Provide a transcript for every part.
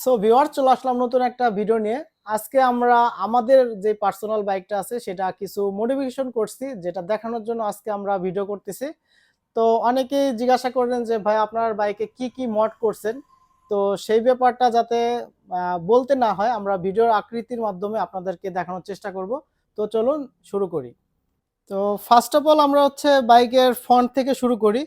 So ভিওয়ার চলে আসলাম নতুন একটা ভিডিও নিয়ে। আজকে আমরা আমাদের যে পার্সোনাল বাইকটা আছে, সেটা কিছু মডিফিকেশন করছি, যেটা দেখানোর জন্য আজকে আমরা ভিডিও করতেছি। তো অনেকেই জিজ্ঞাসা করলেন যে, ভাই, আপনার বাইকে কি কি মড করছেন? তো সেই ব্যাপারটা যাতে বলতে না হয়, আমরা ভিডিওর আকৃতির মাধ্যমে আপনাদেরকে দেখানোর চেষ্টা করব। তো চলুন শুরু করি। তো ফার্স্ট অফ অল আমরা হচ্ছে বাইকের ফ্রন্ট থেকে শুরু করি।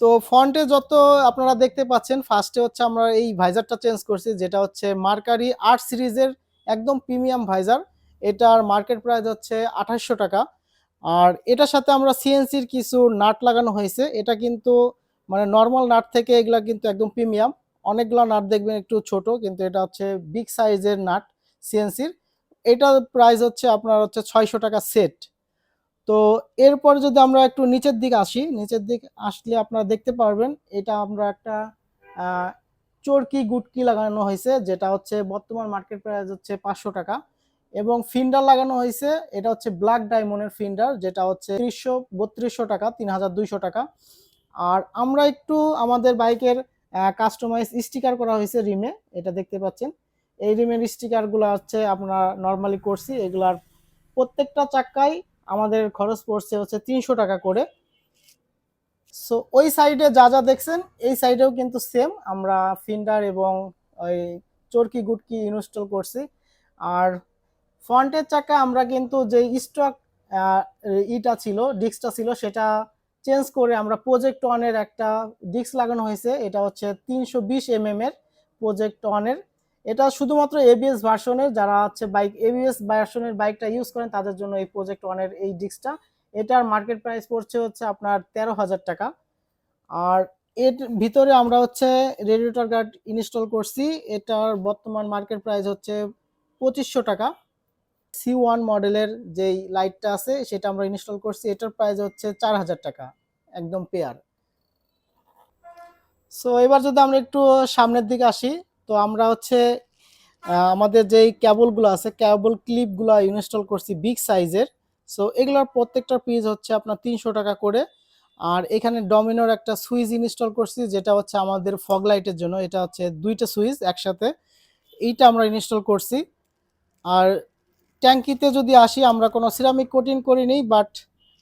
তো ফন্টে যত আপনারা দেখতে পাচ্ছেন ফার্স্টে হচ্ছে আমরা এই ভাইজারটা চেঞ্জ করছি, যেটা হচ্ছে মার্কারি আর্ট সিরিজের একদম প্রিমিয়াম ভাইজার এটার মার্কেট প্রাইস হচ্ছে আঠাশশো টাকা। আর এটার সাথে আমরা সিএনসির কিছু নাট লাগানো হয়েছে। এটা কিন্তু মানে নর্মাল নাট থেকে এগুলা কিন্তু একদম প্রিমিয়াম অনেকগুলো নাট দেখবেন একটু ছোট, কিন্তু এটা হচ্ছে বিগ সাইজের নাট সিএনসির এটার প্রাইস হচ্ছে আপনার হচ্ছে ছয়শো টাকা সেট তো এরপর যদি আমরা একটু নিচের দিকে আসি, নিচের দিক আসলে আপনারা দেখতে পারবেন, এটা আমরা একটা চরকি গুটকি লাগানো হয়েছে, যেটা হচ্ছে বর্তমান মার্কেট প্রাইস হচ্ছে পাঁচশো টাকা এবং ফিন্ডার লাগানো হয়েছে, এটা হচ্ছে ব্ল্যাক ডায়মন্ডের ফিন্ডার যেটা হচ্ছে ত্রিশশো বত্রিশশো টাকা, তিন হাজার দুইশো টাকা। আর আমরা একটু আমাদের বাইকের কাস্টমাইজ স্টিকার করা হয়েছে রিমে, এটা দেখতে পাচ্ছেন। এই রিমের স্টিকারগুলো হচ্ছে আমরা নর্মালি করছি, এগুলার প্রত্যেকটা চাক্কায় আমাদের খরচ পড়ছে হচ্ছে তিনশো টাকা করে। সো ওই সাইডে যা যা দেখছেন, এই সাইডেও কিন্তু সেম আমরা ফিন্ডার এবং ওই চরকি গুটকি ইনস্টল করছি। আর ফ্রন্টের চাকা আমরা কিন্তু যে স্টক ইটা ছিল ডিস্কটা ছিল, সেটা চেঞ্জ করে আমরা প্রজেক্ট ওয়ানের একটা ডিস্ক লাগানো হয়েছে। এটা হচ্ছে তিনশো বিশ এম এর প্রজেক্ট ওয়ানের এটা শুধুমাত্র এবিএস ভার্সনের যারা হচ্ছে বাইক এবিএস ভার্সনের বাইকটা ইউজ করেন, তাদের জন্য এই প্রজেক্ট ওয়ানের এই ডিস্কটা এটার মার্কেট প্রাইস পড়ছে হচ্ছে আপনার তেরো হাজার টাকা। আর এর ভিতরে আমরা হচ্ছে রেডিয়েটর গার্ড ইনস্টল করছি। এটার বর্তমান মার্কেট প্রাইস হচ্ছে পঁচিশশো টাকা। সি ওয়ান মডেলের যেই লাইটটা আছে, সেটা আমরা ইনস্টল করছি। এটার প্রাইস হচ্ছে চার হাজার টাকা, একদম পেয়ার সো এবার যদি আমরা একটু সামনের দিকে আসি তো আমরা হচ্ছে আমাদের যেই ক্যাবলগুলো আছে ক্যাবল ক্লিপগুলো ইনস্টল করছি বিগ সাইজের সো এগুলোর প্রত্যেকটা পিস হচ্ছে আপনার তিনশো টাকা করে। আর এখানে ডমিনোর একটা সুইচ ইনস্টল করছি, যেটা হচ্ছে আমাদের ফগ লাইটের জন্য। এটা হচ্ছে দুইটা সুইচ একসাথে। এইটা আমরা ইনস্টল করছি। আর ট্যাঙ্কিতে যদি আসি, আমরা কোনো সিরামিক কোটিং করিনি বাট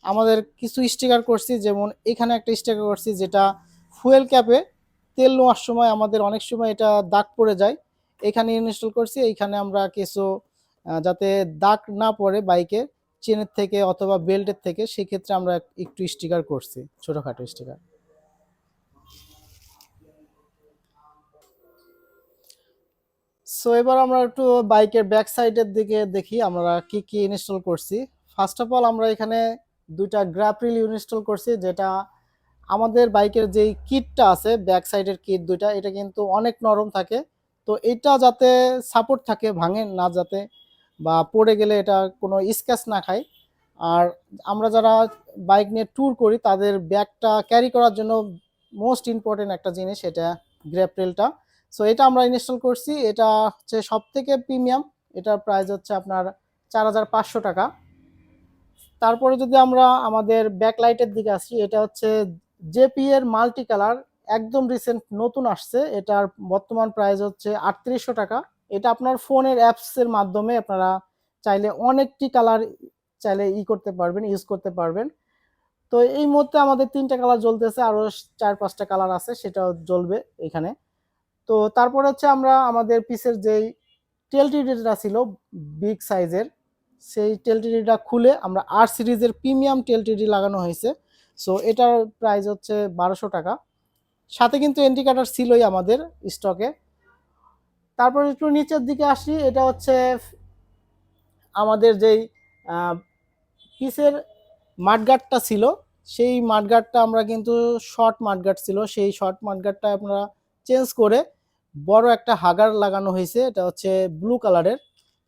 আমাদের কিছু স্টিকার করছি, যেমন এখানে একটা স্টিকার করছি, যেটা ফুয়েল ক্যাপে তেল নেওয়ার সময় আমাদের অনেক সময় এটা দাগ পড়ে যায়। এখানে ইনস্টল করছি, এইখানে আমরা কিছু যাতে দাগ না পড়ে বাইকে চেনের থেকে অথবা বেল্টের থেকে, সেক্ষেত্রে আমরা একটু স্টিকার করছি, ছোটোখাটো স্টিকার সো এবার আমরা একটু বাইকের ব্যাক সাইডের দিকে দেখি, আমরা কি কি ইনস্টল করছি। ফার্স্ট অফ অল আমরা এখানে দুইটা গ্রাপ্রিল ইনস্টল করছি, যেটা আমাদের বাইকের যেই কিটটা আছে ব্যাক সাইডের কিট দুইটা, এটা কিন্তু অনেক নরম থাকে। তো এটা যাতে সাপোর্ট থাকে, ভাঙে না যাতে বা পড়ে গেলে এটা কোনো স্ক্যাচ না খায়। আর আমরা যারা বাইক নিয়ে ট্যুর করি, তাদের ব্যাগটা ক্যারি করার জন্য মোস্ট ইম্পর্টেন্ট একটা জিনিস, এটা গ্র্যাপ্রেলটা সো এটা আমরা ইনস্টল করছি, এটা হচ্ছে সব থেকে প্রিমিয়াম এটার প্রাইস হচ্ছে আপনার চার হাজার পাঁচশো টাকা। তারপরে যদি আমরা আমাদের ব্যাকলাইটের দিকে আসি, এটা হচ্ছে জেপি এর মাল্টি কালার একদম রিসেন্ট নতুন আসছে। এটার বর্তমান প্রাইস হচ্ছে আটত্রিশশো টাকা। এটা আপনার ফোনের অ্যাপসের মাধ্যমে আপনারা চাইলে অনেকটি কালার চাইলে ই করতে পারবেন ইউজ করতে পারবেন। তো এই মুহূর্তে আমাদের তিনটা কালার জ্বলতেছে আরও চার, পাঁচটা কালার আছে, সেটাও জ্বলবে এখানে। তো তারপর হচ্ছে আমরা আমাদের পিসের যেই টেলটি টেলটিডিটা ছিল বিগ সাইজের সেই টেলটিডিটা খুলে আমরা আর সিরিজের প্রিমিয়াম টেলটিডি লাগানো হয়েছে। সো এটার প্রাইস হচ্ছে বারোশো টাকা। সাথে কিন্তু এন্ট্রি কাটার ছিলই আমাদের স্টকে তারপর একটু নিচের দিকে আসি, এটা হচ্ছে আমাদের যেই পিসের মাঠগাটটা ছিল, সেই মাঠগাটটা আমরা কিন্তু শর্ট মাঠগাট ছিল। সেই শর্ট মাঠগাটটা আমরা চেঞ্জ করে বড় একটা হাগার লাগানো হয়েছে, এটা হচ্ছে ব্লু কালারের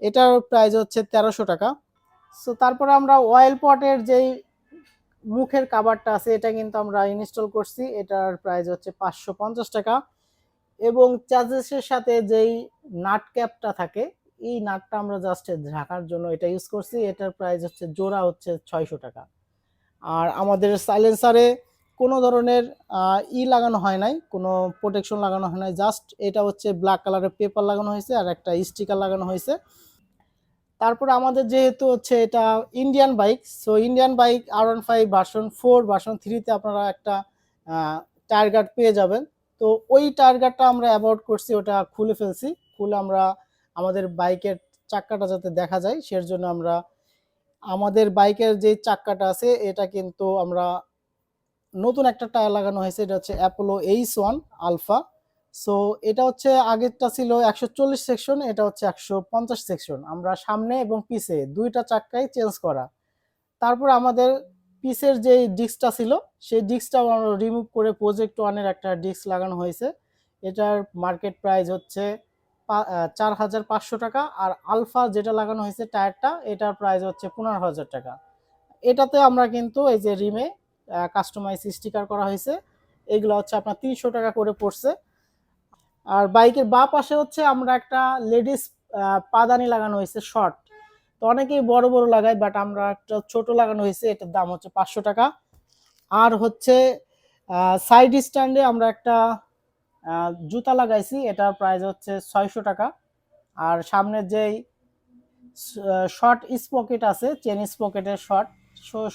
এটার প্রাইস হচ্ছে তেরোশো টাকা। সো তারপরে আমরা অয়েল পটের যেই মুখের কাভারটা আছে, এটা কিন্তু আমরা ইনস্টল করছি। এটার প্রাইস হচ্ছে পাঁচশো পঞ্চাশ টাকা। এবং চার্জেসের সাথে যেই নাট ক্যাপটা থাকে, এই নাটটা আমরা জাস্ট ঢাকার জন্য এটা ইউজ করছি। এটার প্রাইস হচ্ছে, জোড়া হচ্ছে ছয়শো টাকা। আর আমাদের সাইলেন্সারে কোনো ধরনের ই লাগানো হয় নাই, কোনো প্রোটেকশন লাগানো হয় নাই। জাস্ট এটা হচ্ছে ব্ল্যাক কালারের পেপার লাগানো হয়েছে আর একটা স্টিকার লাগানো হয়েছে। তারপরে আমাদের যেহেতু হচ্ছে এটা Indian bike so Indian bike আর one five version four version থ্রিতে আপনারা একটা টায়ার গার্ড পেয়ে যাবেন। তো ওই টায়ার গার্ডটা আমরা অ্যাভয়েড করছি, ওটা খুলে ফেলছি। খুলে আমরা আমাদের বাইকের চাক্কাটা যাতে দেখা যায় সের জন্য আমরা আমাদের বাইকের যে চাক্কাটা আছে, এটা কিন্তু আমরা নতুন একটা টায়ার লাগানো হয়েছে, এটা হচ্ছে Apollo H one alpha so এটা হচ্ছে আগেরটা ছিল একশো চল্লিশ সেকশন এটা হচ্ছে একশো পঞ্চাশ সেকশন আমরা সামনে এবং পিছে দুইটা চাক্কাই চেঞ্জ করা। তারপর আমাদের পিসের যে ডিস্কটা ছিল, সেই ডিস্কটাও আমরা রিমুভ করে প্রজেক্ট ওয়ানের একটা ডিস্ক লাগানো হয়েছে। এটার মার্কেট প্রাইস হচ্ছে চার হাজার পাঁচশো টাকা আর আলফা যেটা লাগানো হয়েছে টায়ারটা এটার প্রাইস হচ্ছে পনেরো হাজার টাকা। এটাতে আমরা কিন্তু এই যে রিমে কাস্টমাইজ স্টিকার করা হয়েছে। এগুলো হচ্ছে আপনার তিনশো টাকা করে পড়ছে। আর বাইকের বা পাশে হচ্ছে আমরা একটা লেডিস পাদানি লাগানো হয়েছে শর্ট তো অনেকেই বড় বড় লাগায় বাট আমরা একটা ছোট লাগানো হয়েছে, এটার দাম হচ্ছে পাঁচশো টাকা। আর হচ্ছে সাইড স্ট্যান্ডে আমরা একটা জুতা লাগাইছি, এটার প্রাইস হচ্ছে ছয়শো টাকা। আর সামনের যেই শর্ট স্পকেট আছে চেন স্পকেটের শর্ট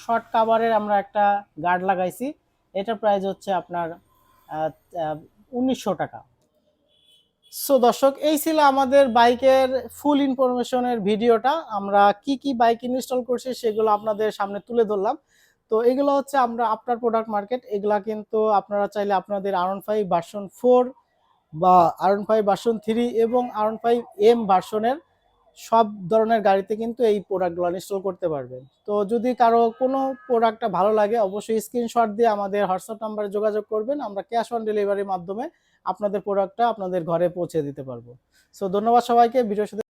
শর্ট কাভারের আমরা একটা গার্ড লাগাইছি। এটার প্রাইস হচ্ছে আপনার উনিশশো টাকা। সো দর্শক, এই ছিল আমাদের বাইকের ফুল ইনফরমেশনের ভিডিওটা। আমরা কি কি বাইক ইনস্টল করছি সেগুলো আপনাদের সামনে তুলে ধরলাম। তো এগুলো হচ্ছে আমরা আপনার প্রোডাক্ট মার্কেট এগুলো কিন্তু আপনারা চাইলে আপনাদের আরন ফাইভ ভার্সন ফোর বা আরন ফাইভ ভার্সন থ্রি এবং আরন ফাইভ এম ভার্সনের সব ধরনের গাড়িতে কিন্তু এই প্রোডাক্টগুলো ইনস্টল করতে পারবেন। তো যদি কারও কোনো প্রোডাক্টটা ভালো লাগে, অবশ্যই স্ক্রিনশট দিয়ে আমাদের হোয়াটসঅ্যাপ নাম্বারে যোগাযোগ করবেন। আমরা ক্যাশ অন ডেলিভারির মাধ্যমে আপনাদের প্রোডাক্টটা আপনাদের ঘরে পৌঁছে দিতে পারব। সো ধন্যবাদ সবাইকে। ভিডিওর সাথে